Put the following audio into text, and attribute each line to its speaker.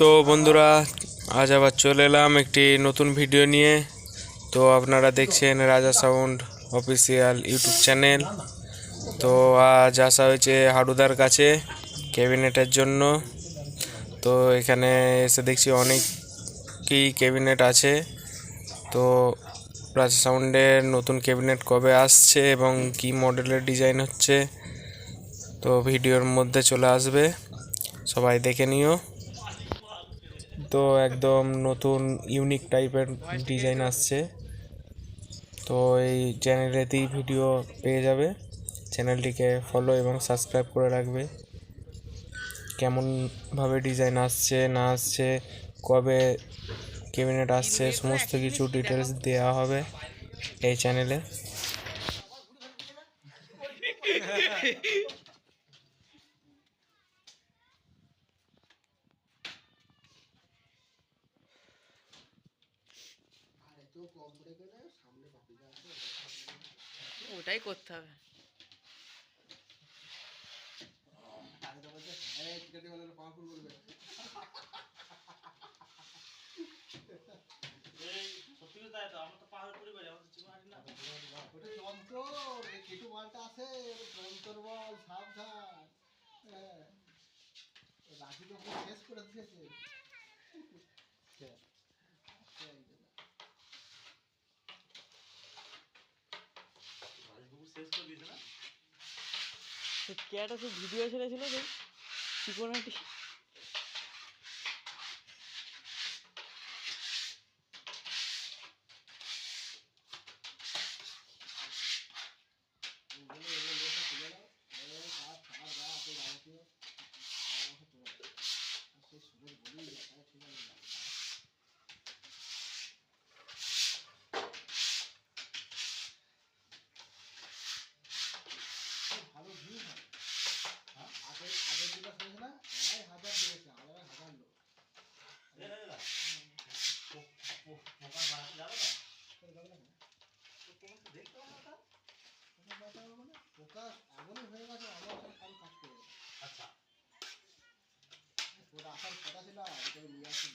Speaker 1: তো বন্ধুরা, আজ আবার চলে এলাম একটি নতুন ভিডিও নিয়ে। তো আপনারা দেখছেন রাজা সাউন্ড অফিসিয়াল ইউটিউব চ্যানেল। তো আজ আসা হয়েছে হাডুদার কাছে, ক্যাবিনেটের জন্য। তো এখানে এসে দেখছি অনেকই ক্যাবিনেট আছে। তো রাজা সাউন্ডের নতুন ক্যাবিনেট কবে আসছে এবং কি মডেলের ডিজাইন হচ্ছে, তো ভিডিওর মধ্যে চলে আসবে। সবাই দেখে নিও। তো একদম নতুন ইউনিক টাইপের ডিজাইন আসছে। তো এই চ্যানেলেতেই ভিডিও পেয়ে যাবে। চ্যানেলটিকে ফলো এবং সাবস্ক্রাইব করে রাখবে। কেমনভাবে ডিজাইন আসছে, না আসছে, কবে ক্যাবিনেট আসছে, সমস্ত কিছু ডিটেলস দেওয়া হবে এই চ্যানেলে
Speaker 2: ওটাই করতে হবে।
Speaker 3: মালটা আছে যন্ত্র বল সাবধান। হ্যাঁ। রাখি তো পুরো শেষ করে দিয়েছে
Speaker 2: না? একটা সে ভিডিও ছেড়েছিল সেই চিকনাটি
Speaker 3: 开始到现在，我觉得你要是。